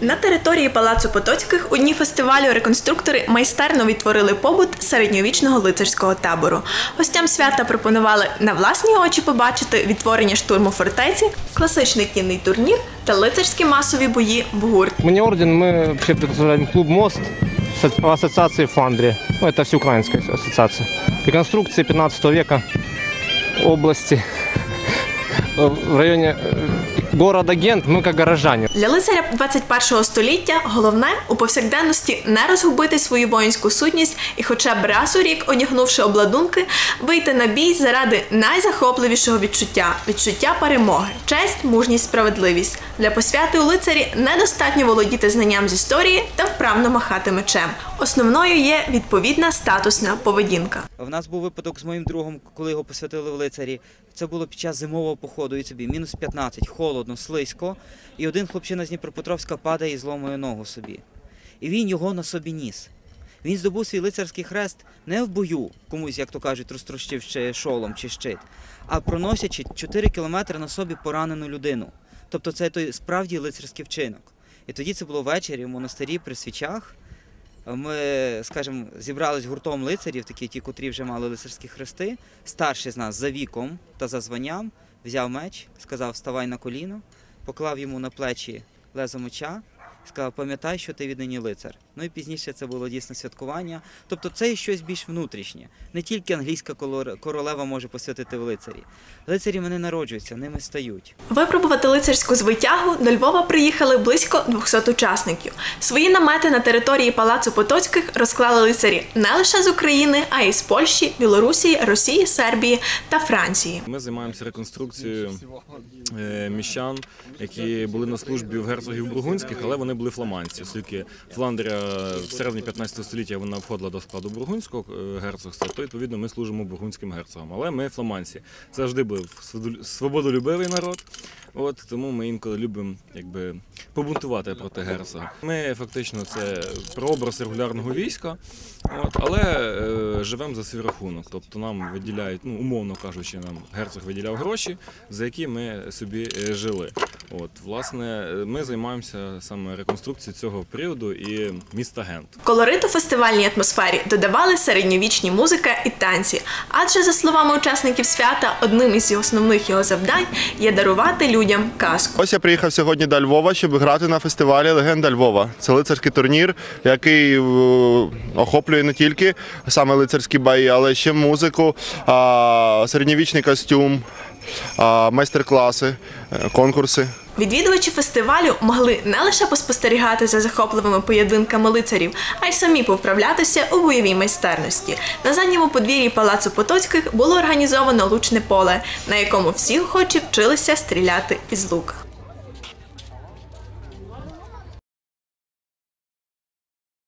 На території Палацу Потоцьких у дні фестивалю реконструктори майстерно відтворили побут середньовічного лицарського табору. Гостям свята пропонували на власні очі побачити відтворення штурму фортеці, класичний кінний турнір та лицарські масові бої в гурт. Мы не орден, мы вообще представляем клуб «Мост» с- по ассоциации Фандри. Ну, это всеукраинская ассоциация. Реконструкции 15 века области э, в районе э, города Гент. ми як горожане. Для лицаря 21 століття головне у повсякденності не розгубити свою воїнську сутність і, хоча б раз у рік, одягнувши обладунки, вийти на бій заради найзахопливішого відчуття відчуття перемоги, честь, мужність, справедливість. Для посвяти у лицарі недостатньо володіти знанням з історії та вправно махати мечем. Основною є відповідна статусна поведінка. В нас був випадок з моїм другом, коли його посвятили в лицарі. Це було під час зимового походу і собі. Мінус 15, холодно, слизько. І один хлопчина з Дніпропетровська падає і зломує ногу собі. І він його на собі ніс. Він здобув свій лицарський хрест не в бою, комусь, як то кажуть, розтрощивши шолом чи щит, а проносячи 4 кілометри на собі поранену людину. Тобто це той справді лицарський вчинок. І тоді це було ввечері в монастирі при свічах. Ми, скажімо, зібрались гуртом лицарів, такі ті, котрі вже мали лицарські хрести. Старший з нас за віком та за званням взяв меч, сказав Вставай на коліно, поклав йому на плечі лезо меча, сказав, пам'ятай, що ти віднині лицар. Ну і пізніше це було дійсно святкування. Тобто це і щось більш внутрішнє. Не тільки англійська королева може посвятити в лицарі. Лицарі вони народжуються, ними стають. Випробувати лицарську звитягу до Львова приїхали близько 200 учасників. Свої намети на території Палацу Потоцьких розклали лицарі не лише з України, а й з Польщі, Білорусі, Росії, Сербії та Франції. Ми займаємося реконструкцією е, міщан, які були на службі в герцогів бургундських, але вони були фламандці, оскільки Фландрія в середині 15 століття вона входила до складу бургундського е, герцогства, то відповідно ми служимо бургундським герцогам. Але ми фламандці. Завжди був свободолюбивий народ. От тому ми інколи любимо якби побунтувати проти герцога. Ми фактично це прообраз регулярного війська, от, але е, живемо за свій рахунок. Тобто нам виділяють, ну умовно кажучи, нам герцог виділяв гроші, за які ми собі е, жили. От, власне, ми займаємося саме реконструкцією цього періоду і міста Гент. Колориту фестивальній атмосфері додавали середньовічні музика і танці. Адже, за словами учасників свята, одним із основних його завдань є дарувати людям казку. Ось я приїхав сьогодні до Львова, щоб грати на фестивалі Легенда Львова. Це лицарський турнір, який е, охоплює не тільки саме лицарські бої, але ще музику, а, середньовічний костюм, майстер-класи, е, конкурси. Відвідувачі фестивалю могли не лише поспостерігати за захопливими поєдинками лицарів, а й самі повправлятися у бойовій майстерності. На задньому подвір'ї палацу Потоцьких було організовано лучне поле, на якому всі охочі вчилися стріляти із лука.